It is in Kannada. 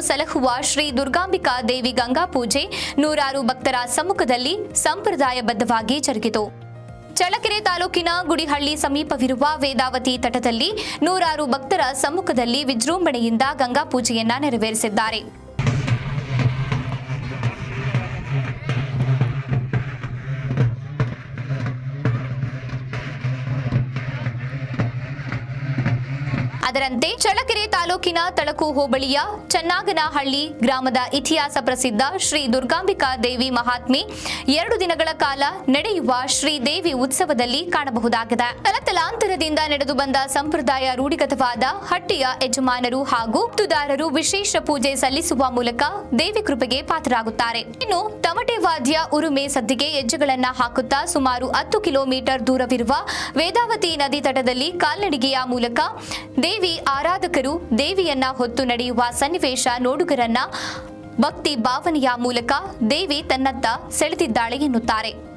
ಸಲಹುವ ಶ್ರೀ ದುರ್ಗಾಂಬಿಕಾ ದೇವಿ ಗಂಗಾ ಪೂಜೆ ನೂರಾರು ಭಕ್ತರ ಸಮ್ಮುಖದಲ್ಲಿ ಸಂಪ್ರದಾಯಬದ್ಧವಾಗಿ ಜರುಗಿತು. ಚಳ್ಳಕೆರೆ ತಾಲೂಕಿನ ಗುಡಿಹಳ್ಳಿ ಸಮೀಪವಿರುವ ವೇದಾವತಿ ತಟದಲ್ಲಿ ನೂರಾರು ಭಕ್ತರ ಸಮ್ಮುಖದಲ್ಲಿ ವಿಜೃಂಭಣೆಯಿಂದ ಗಂಗಾ ಪೂಜೆಯನ್ನ ನೆರವೇರಿಸಿದ್ದಾರೆ. ಅದರಂತೆ ಚಳ್ಳಕೆರೆ ತಾಲೂಕಿನ ತಳಕು ಹೋಬಳಿಯ ಚನ್ನಾಗನಹಳ್ಳಿ ಗ್ರಾಮದ ಇತಿಹಾಸ ಪ್ರಸಿದ್ಧ ಶ್ರೀ ದುರ್ಗಾಂಬಿಕಾ ದೇವಿ ಮಹಾತ್ಮೆ ಎರಡು ದಿನಗಳ ಕಾಲ ನಡೆಯುವ ಶ್ರೀ ದೇವಿ ಉತ್ಸವದಲ್ಲಿ ಕಾಣಬಹುದಾಗಿದೆ. ತಲತಲಾಂತರದಿಂದ ನಡೆದು ಬಂದ ಸಂಪ್ರದಾಯ ರೂಢಿಗತವಾದ ಹಟ್ಟಿಯ ಯಜಮಾನರು ಹಾಗೂ ತುದಾರರು ವಿಶೇಷ ಪೂಜೆ ಸಲ್ಲಿಸುವ ಮೂಲಕ ದೇವಿ ಕೃಪೆಗೆ ಪಾತ್ರರಾಗುತ್ತಾರೆ. ಇನ್ನು ತಮಟೆ ವಾದ್ಯ ಉರುಮೆ ಸದ್ದಿಗೆ ಹೆಜ್ಜೆಗಳನ್ನ ಹಾಕುತ್ತಾ ಸುಮಾರು ಹತ್ತು ಕಿಲೋಮೀಟರ್ ದೂರವಿರುವ ವೇದಾವತಿ ನದಿ ತಟದಲ್ಲಿ ಕಾಲ್ನಡಿಗೆಯ ಮೂಲಕ ದೇವಿ ಆರಾಧಕರು ದೇವಿಯನ್ನ ಹೊತ್ತು ನಡೆಯುವ ಸನ್ನಿವೇಶ ನೋಡುಗರನ್ನ ಭಕ್ತಿ ಭಾವನೆಯ ಮೂಲಕ ದೇವಿ ತನ್ನತ್ತ ಸೆಳೆದಿದ್ದಾಳೆ ಎನ್ನುತ್ತಾರೆ.